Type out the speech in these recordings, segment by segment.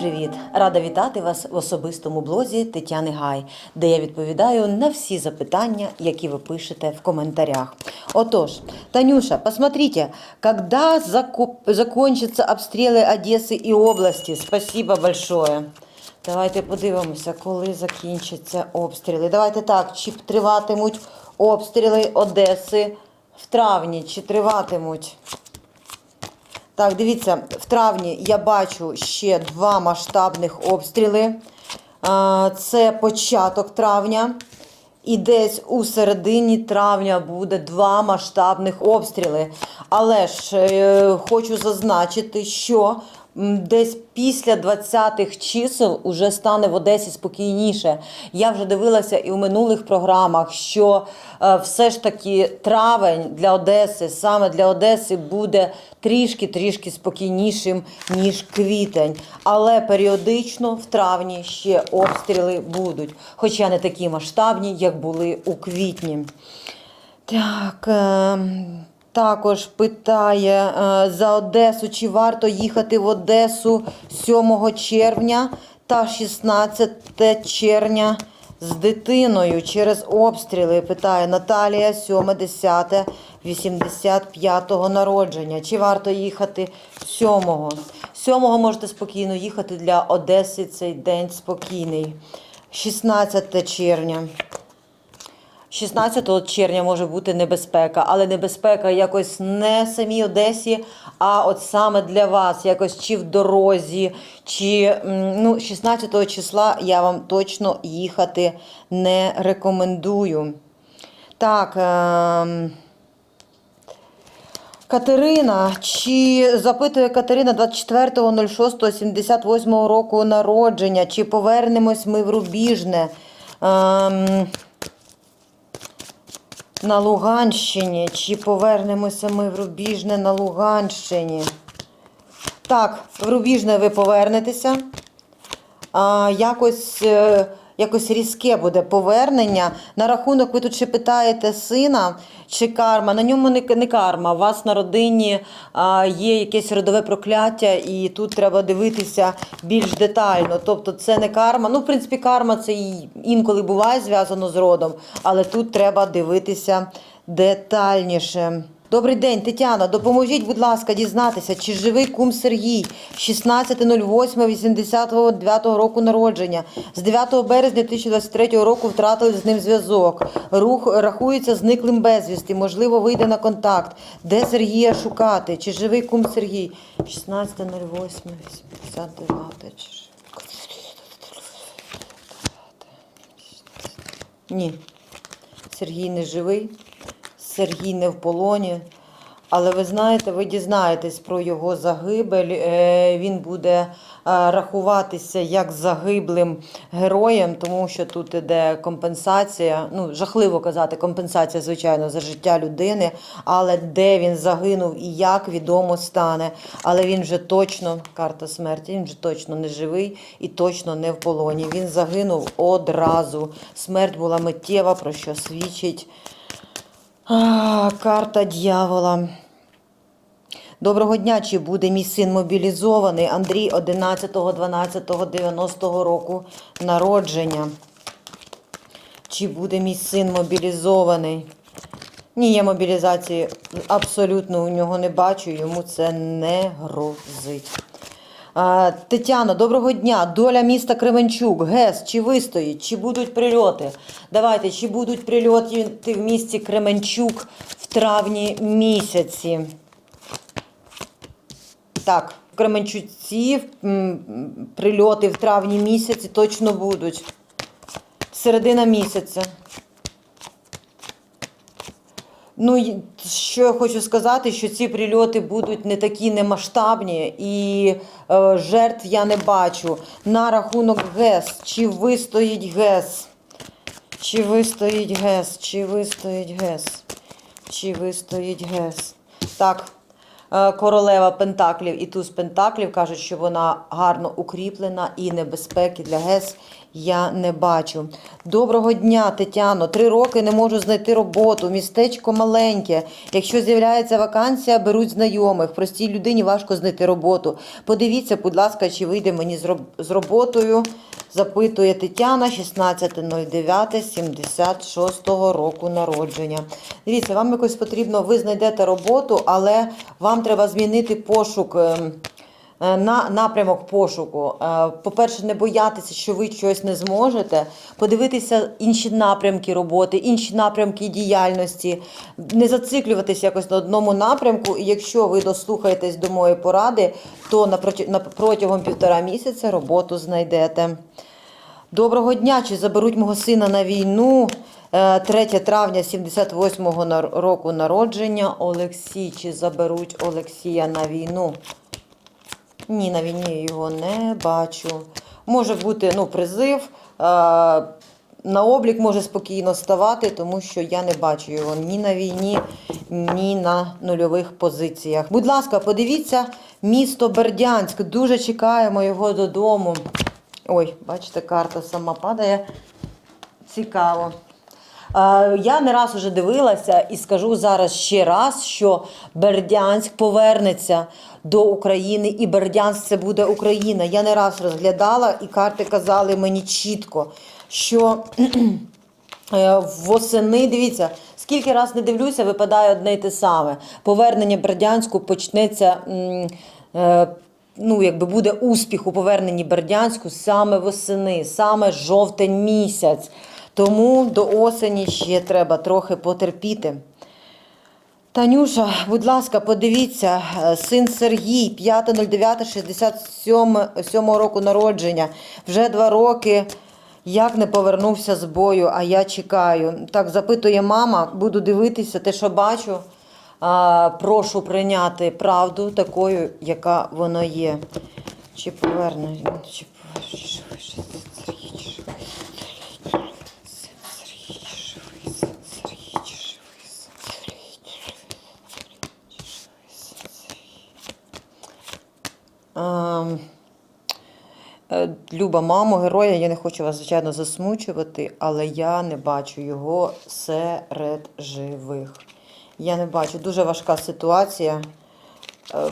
привіт! Рада вітати вас в особистому блозі Тетяни Гай, де я відповідаю на всі запитання, які ви пишете в коментарях. Отож, Танюша, посмотрите, когда закончатся обстріли Одеси і області? Спасибо большое. Давайте подивимося, коли закінчаться обстріли. Давайте так, чи триватимуть обстріли Одеси в травні, чи триватимуть? Так, дивіться, в травні я бачу ще два масштабних обстріли. Це початок травня. І десь у середині травня буде два масштабних обстріли. Але ж е, хочу зазначити, що десь після 20-х чисел уже стане в Одесі спокійніше. Я вже дивилася і в минулих програмах, що е, все ж таки травень для Одеси, саме для Одеси, буде трішки-трішки спокійнішим, ніж квітень. Але періодично в травні ще обстріли будуть, хоча не такі масштабні, як були у квітні. Так, е, також питає е, за Одесу, чи варто їхати в Одесу 7 червня та 16 червня з дитиною через обстріли. Питає Наталія, 7, 10, 85-го народження. Чи варто їхати 7-го? 7-го можете спокійно їхати для Одеси цей день спокійний. 16 червня. 16 червня може бути небезпека, але небезпека якось не самій Одесі, а от саме для вас, якось чи в дорозі, чи ну, 16 числа я вам точно їхати не рекомендую. Так. ем, Катерина, чи запитує Катерина 24.06.78 року народження, чи повернемось ми в Рубіжне? Ем, на Луганщині. Чи повернемося ми в Рубіжне на Луганщині? Так, в Рубіжне ви повернетеся. А, якось, е, якось різке буде повернення. На рахунок, ви тут ще питаєте сина чи карма. На ньому не, не карма. У вас на родині а, є якесь родове прокляття, і тут треба дивитися більш детально. Тобто це не карма. Ну, в принципі, карма це і інколи буває зв'язано з родом, але тут треба дивитися детальніше. Добрий день, Тетяна. Допоможіть, будь ласка, дізнатися, чи живий кум Сергій 16.08.89 року народження. З 9 березня 2023 року втратили з ним зв'язок. Рух рахується зниклим безвісти. Можливо, вийде на контакт. Де Сергія шукати? Чи живий кум Сергій? 16.08.89. Ні. Сергій не живий, Сергій не в полоні. Але ви знаєте, ви дізнаєтесь про його загибель. Е, Він буде е, рахуватися як загиблим героєм, тому що тут іде компенсація. Ну, жахливо казати, компенсація, звичайно, за життя людини. Але де він загинув і як відомо стане. Але він вже точно, карта смерті, він вже точно не живий і точно не в полоні. Він загинув одразу. Смерть була миттєва, про що свідчить. А, карта дьявола. Доброго дня, чи буде мій син мобілізований? Андрій 11.12.90 року народження. Чи буде мій син мобілізований? Ні, я мобілізації абсолютно у нього не бачу, йому це не грозить. А, Тетяно, доброго дня. Доля міста Кременчук, ГЕС, чи вистоїть, чи будуть прильоти? Давайте, чи будуть прильоти в місті Кременчук в травні місяці? Так, в Кременчуці прильоти в травні місяці точно будуть. Середина місяця. Ну, що я хочу сказати, що ці прильоти будуть не такі немасштабні і е, жертв я не бачу. На рахунок ГЕС, чи вистоїть ГЕС? Чи вистоїть ГЕС? Чи вистоїть ГЕС? Чи вистоїть ГЕС? Так, е, королева Пентаклів і туз Пентаклів кажуть, що вона гарно укріплена і небезпеки для ГЕС я не бачу. Доброго дня, Тетяно. Три роки не можу знайти роботу. Містечко маленьке. Якщо з'являється вакансія, беруть знайомих. Простій людині важко знайти роботу. Подивіться, будь ласка, чи вийде мені з роботою. Запитує Тетяна 16.09.76 року народження. Дивіться, вам якось потрібно, ви знайдете роботу, але вам треба змінити пошук. Е, На напрямок пошуку. Е, По-перше, не боятися, що ви щось не зможете. Подивитися інші напрямки роботи, інші напрямки діяльності, не зациклюватися якось на одному напрямку. І якщо ви дослухаєтесь до моєї поради, то протягом півтора місяця роботу знайдете. Доброго дня! Чи заберуть мого сина на війну? Е, 3 травня 78-го нар- року народження. Олексій. Чи заберуть Олексія на війну? Ні, на війні його не бачу. Може бути ну, призив. Е, на облік може спокійно ставати, тому що я не бачу його ні на війні, ні на нульових позиціях. Будь ласка, подивіться місто Бердянськ. Дуже чекаємо його додому. Ой, бачите, карта сама падає. Цікаво. Е, Я не раз уже дивилася і скажу зараз ще раз, що Бердянськ повернеться до України, і Бердянськ це буде Україна. Я не раз розглядала, і карти казали мені чітко, що е, восени, дивіться, скільки раз не дивлюся, випадає одне й те саме. Повернення Бердянську почнеться. е, Ну, якби буде успіх у поверненні Бердянську саме восени, саме жовтень місяць. Тому до осені ще треба трохи потерпіти. Танюша, будь ласка, подивіться, е, син Сергій, 5.09.67 року народження. Вже два роки як не повернувся з бою, а я чекаю. Так запитує мама, буду дивитися те, що бачу. А, прошу прийняти правду такою, яка вона є. Чи поверне, чи поверне, живий, живий, Сергій, живий, син Сергій, живий, син Сергій, живий, син Ем, е, Люба, мамо, героя, я не хочу вас, звичайно, засмучувати, але я не бачу його серед живих. Я не бачу. Дуже важка ситуація. Е,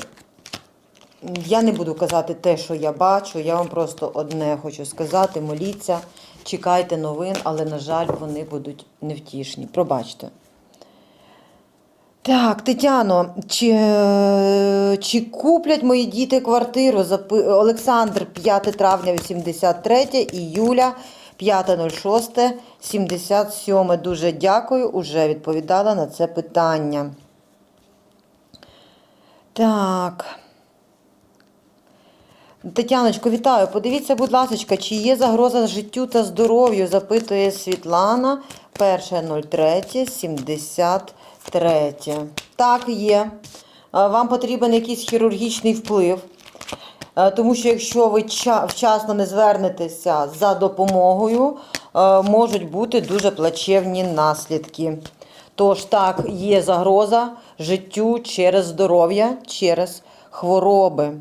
Я не буду казати те, що я бачу. Я вам просто одне хочу сказати: моліться, чекайте новин, але, на жаль, вони будуть невтішні. Пробачте. Так, Тетяно, чи, е, чи куплять мої діти квартиру? Олександр 5 травня 83 і Юля 5.06 77. Дуже дякую, уже відповідала на це питання. Так. Тетяночко, вітаю. Подивіться, будь ласка, чи є загроза життю та здоров'ю? Запитує Світлана. 1.03.73. Так, є. Вам потрібен якийсь хірургічний вплив. Е, Тому що якщо ви вчасно не звернетеся за допомогою, е, можуть бути дуже плачевні наслідки. Тож так, є загроза життю через здоров'я, через хвороби.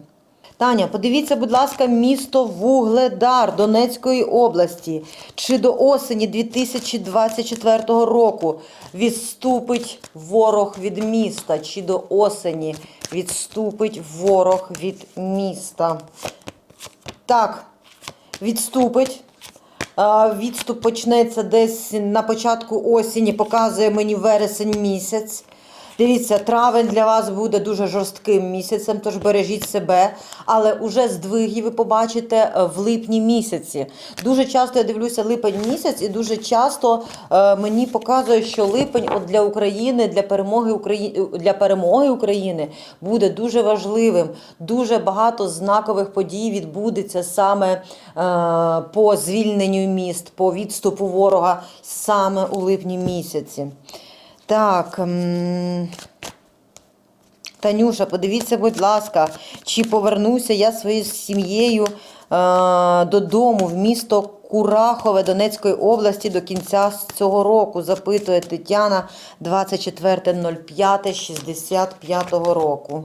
Таня, подивіться, будь ласка, місто Вугледар Донецької області. Чи до осені 2024 року відступить ворог від міста? Чи до осені відступить ворог від міста? Так, відступить. Відступ почнеться десь на початку осені, показує мені вересень місяць. Дивіться, травень для вас буде дуже жорстким місяцем, тож бережіть себе. Але уже здвиги ви побачите е, в липні місяці. Дуже часто я дивлюся липень місяць, і дуже часто е, мені показує, що липень от для України, для перемоги України, для перемоги України буде дуже важливим. Дуже багато знакових подій відбудеться саме е, по звільненню міст, по відступу ворога саме у липні місяці. Так. Танюша, подивіться, будь ласка, чи повернуся я своєю сім'єю е, додому в місто Курахове Донецької області до кінця цього року, запитує Тетяна 24.05.65 року.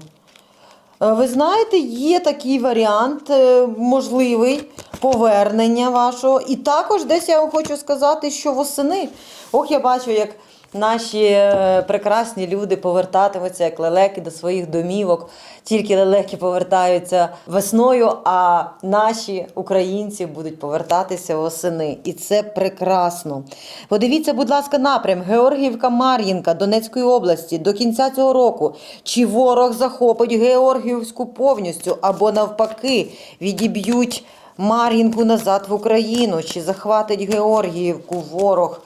Е, Ви знаєте, є такий варіант е, можливий повернення вашого. І також десь я вам хочу сказати, що восени. Ох, я бачу, як наші е, прекрасні люди повертатимуться як лелеки до своїх домівок. Тільки лелеки повертаються весною, а наші українці будуть повертатися восени. І це прекрасно. Подивіться, будь ласка, напрям Георгіївка Мар'їнка Донецької області до кінця цього року. Чи ворог захопить Георгіївську повністю, або навпаки, відіб'ють Мар'їнку назад в Україну, чи захватить Георгіївку ворог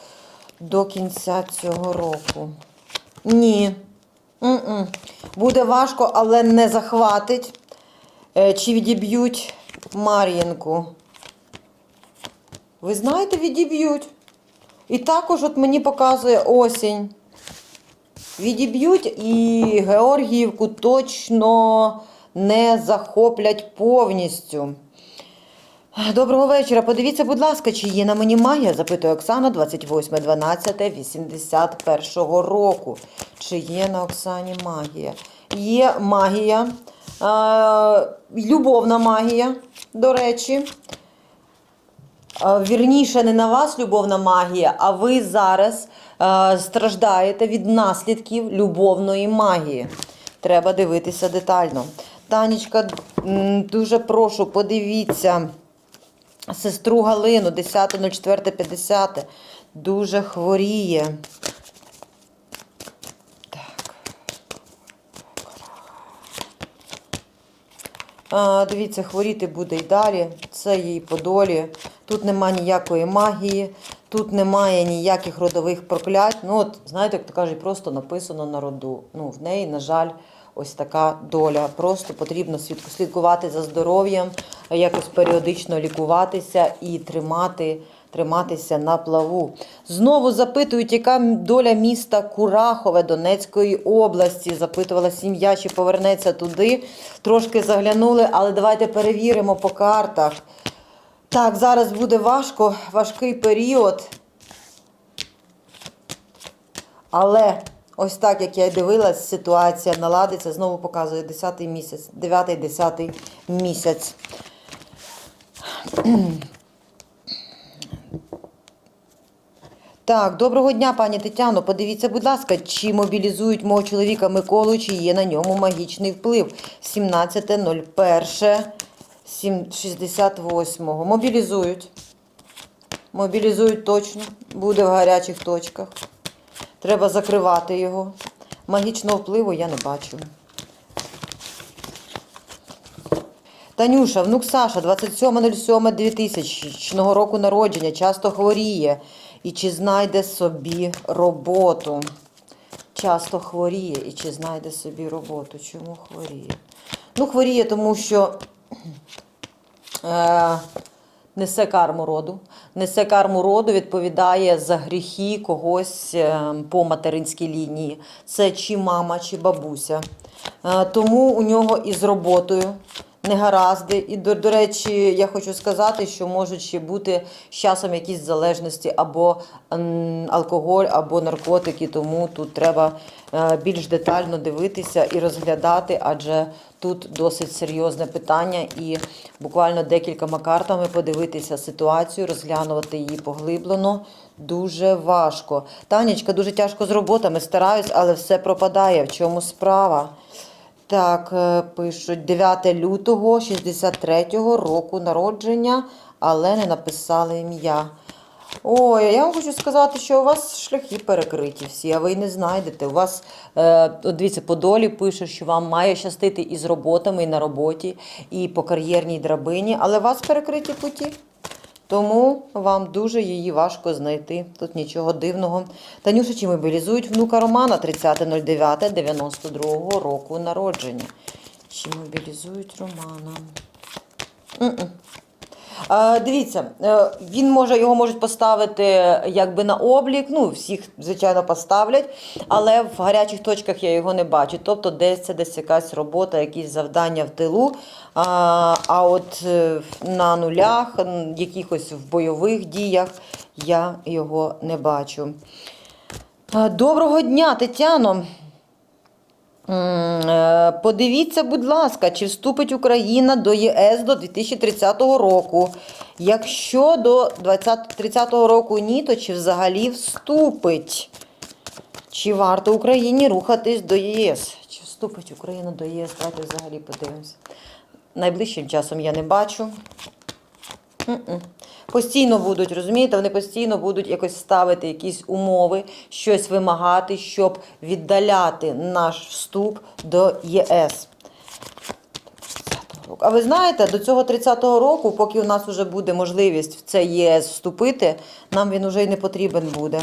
до кінця цього року? Ні. М-м. Буде важко, але не захватить. Е, Чи відіб'ють Мар'їнку? Ви знаєте, відіб'ють. І також от мені показує осінь. Відіб'ють і Георгіївку точно не захоплять повністю. Доброго вечора. Подивіться, будь ласка, чи є на мені магія? запитує Оксана 28.12.81 року. Чи є на Оксані магія? Є магія, е, любовна магія, до речі. Вірніше, не на вас любовна магія, а ви зараз е, страждаєте від наслідків любовної магії. Треба дивитися детально. Танечка, дуже прошу, подивіться. Сестру Галину 10.04.50 дуже хворіє. Так. Дивіться, хворіти буде й далі. Це їй по долі. Тут нема ніякої магії, тут немає ніяких родових проклять. Ну, от, знаєте, як то кажуть, просто написано на роду. Ну, в неї, на жаль, ось така доля. Просто потрібно слідкувати за здоров'ям, якось періодично лікуватися і тримати. Триматися на плаву. Знову запитують, яка доля міста Курахове Донецької області. Запитувала сім'я, чи повернеться туди. Трошки заглянули, але давайте перевіримо по картах. Так, зараз буде важко, важкий період. Але ось так, як я й дивилась, ситуація наладиться. Знову показує 10 місяць, 9-10 місяць. Так, доброго дня, пані Тетяно. Подивіться, будь ласка, чи мобілізують мого чоловіка Миколу, чи є на ньому магічний вплив. 17.01. 68-го. Мобілізують. Мобілізують точно. Буде в гарячих точках. Треба закривати його. Магічного впливу я не бачу. Танюша, внук Саша, 27.07.2000 року народження, часто хворіє. І чи знайде собі роботу? Часто хворіє і чи знайде собі роботу? Чому хворіє? Ну, хворіє, тому що е, несе карму роду. Несе карму роду, відповідає за гріхи когось е, по материнській лінії. Це чи мама, чи бабуся. Е, тому у нього із роботою негаразди. І, до, до речі, я хочу сказати, що можуть ще бути з часом якісь залежності або алкоголь, або наркотики. Тому тут треба е, більш детально дивитися і розглядати, адже тут досить серйозне питання. І буквально декількома картами подивитися ситуацію, розглянути її поглиблено. Дуже важко. Танечка, дуже тяжко з роботами, стараюсь, але все пропадає. В чому справа? Так, е, пишуть 9 лютого 63-го року народження, але не написали ім'я. Ой, я вам хочу сказати, що у вас шляхи перекриті всі, а ви не знайдете. У вас, е, от дивіться, по долі пише, що вам має щастити і з роботами, і на роботі, і по кар'єрній драбині, але у вас перекриті путі. Тому вам дуже її важко знайти. Тут нічого дивного. Танюша, чи мобілізують внука Романа 30.09.92 року народження. Чи мобілізують Романа? М-м. Е, Дивіться, е, він може його можуть поставити якби на облік. Ну, всіх, звичайно, поставлять, але в гарячих точках я його не бачу. Тобто, десь це десь якась робота, якісь завдання в тилу. А, а от е, на нулях, якихось в бойових діях я його не бачу. Е, Доброго дня, Тетяно. Е, подивіться, будь ласка, чи вступить Україна до ЄС до 2030 року. Якщо до 2030 року ні, то чи взагалі вступить? Чи варто Україні рухатись до ЄС? Чи вступить Україна до ЄС? Давайте взагалі подивимося. Найближчим часом я не бачу. М-м. Постійно будуть, розумієте, вони постійно будуть якось ставити якісь умови, щось вимагати, щоб віддаляти наш вступ до ЄС. А ви знаєте, до цього 30-го року, поки у нас вже буде можливість в цей ЄС вступити, нам він уже й не потрібен буде.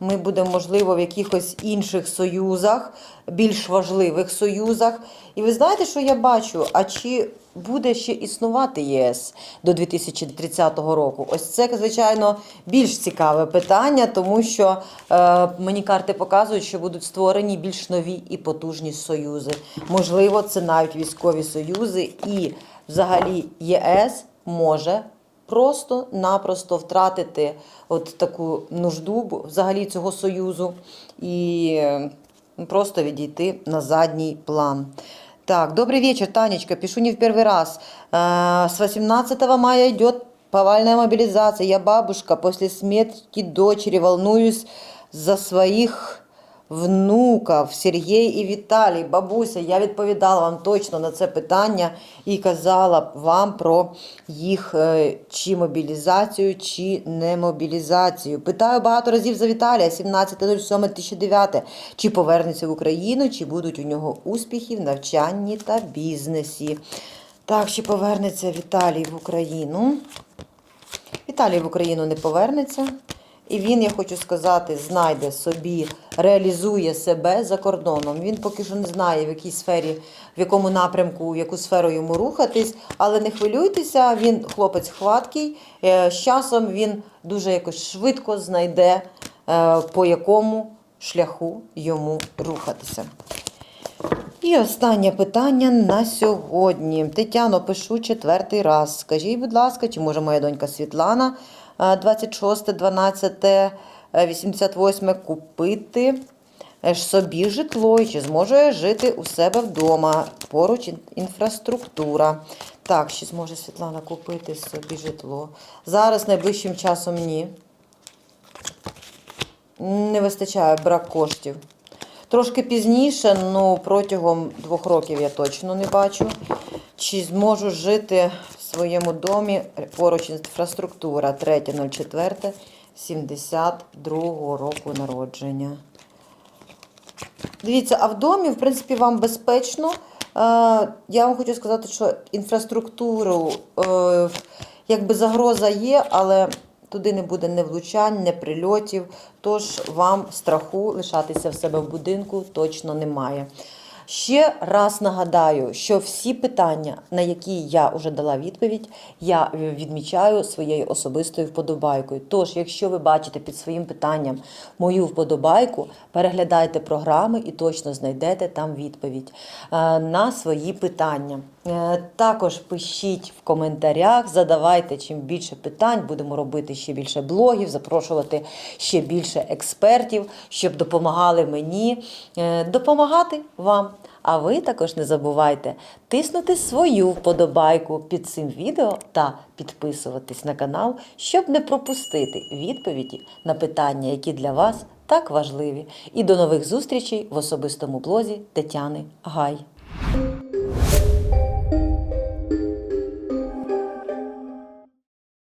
Ми будемо, можливо, в якихось інших союзах, більш важливих союзах. І ви знаєте, що я бачу? А чи буде ще існувати ЄС до 2030 року? Ось це, звичайно, більш цікаве питання, тому що е, мені карти показують, що будуть створені більш нові і потужні союзи. Можливо, це навіть військові союзи, і взагалі ЄС може просто-напросто втратити от таку нужду взагалі цього союзу і просто відійти на задній план. Так, добрый вечер, Танечка. Пишу не в первый раз. Э, С 18 мая идет повальная мобилизация. Я бабушка. После смерти дочери волнуюсь за своих внуків Сергій і Віталій. Бабуся, я відповідала вам точно на це питання і казала вам про їх е, чи мобілізацію, чи не мобілізацію. Питаю багато разів за Віталія, 17.07.2009, чи повернеться в Україну, чи будуть у нього успіхи в навчанні та бізнесі. Так, чи повернеться Віталій в Україну? Віталій в Україну не повернеться. І він, я хочу сказати, знайде собі, реалізує себе за кордоном. Він поки що не знає, в якій сфері, в якому напрямку, в яку сферу йому рухатись. Але не хвилюйтеся, він хлопець хваткий. Е, З часом він дуже якось швидко знайде, е, по якому шляху йому рухатися. І останнє питання на сьогодні. Тетяно, пишу четвертий раз. Скажіть, будь ласка, чи може моя донька Світлана 26, 12, е, 88 купити е, собі житло і чи зможе жити у себе вдома? Поруч інфраструктура. Так, чи зможе Світлана купити собі житло? Зараз найближчим часом ні. Не вистачає брак коштів. Трошки пізніше, ну протягом двох років я точно не бачу. Чи зможу жити своєму домі поруч інфраструктура 3.04 72 року народження. Дивіться, а в домі, в принципі, вам безпечно. Е, я вам хочу сказати, що інфраструктуру, е, якби загроза є, але туди не буде ні влучань, ні прильотів. Тож вам страху лишатися в себе в будинку точно немає. Ще раз нагадаю, що всі питання, на які я вже дала відповідь, я відмічаю своєю особистою вподобайкою. Тож, якщо ви бачите під своїм питанням мою вподобайку, переглядайте програми і точно знайдете там відповідь е, на свої питання. Е, Також пишіть в коментарях, задавайте чим більше питань, будемо робити ще більше блогів, запрошувати ще більше експертів, щоб допомагали мені е, допомагати вам. А ви також не забувайте тиснути свою вподобайку під цим відео та підписуватись на канал, щоб не пропустити відповіді на питання, які для вас так важливі. І до нових зустрічей в особистому блозі Тетяни Гай.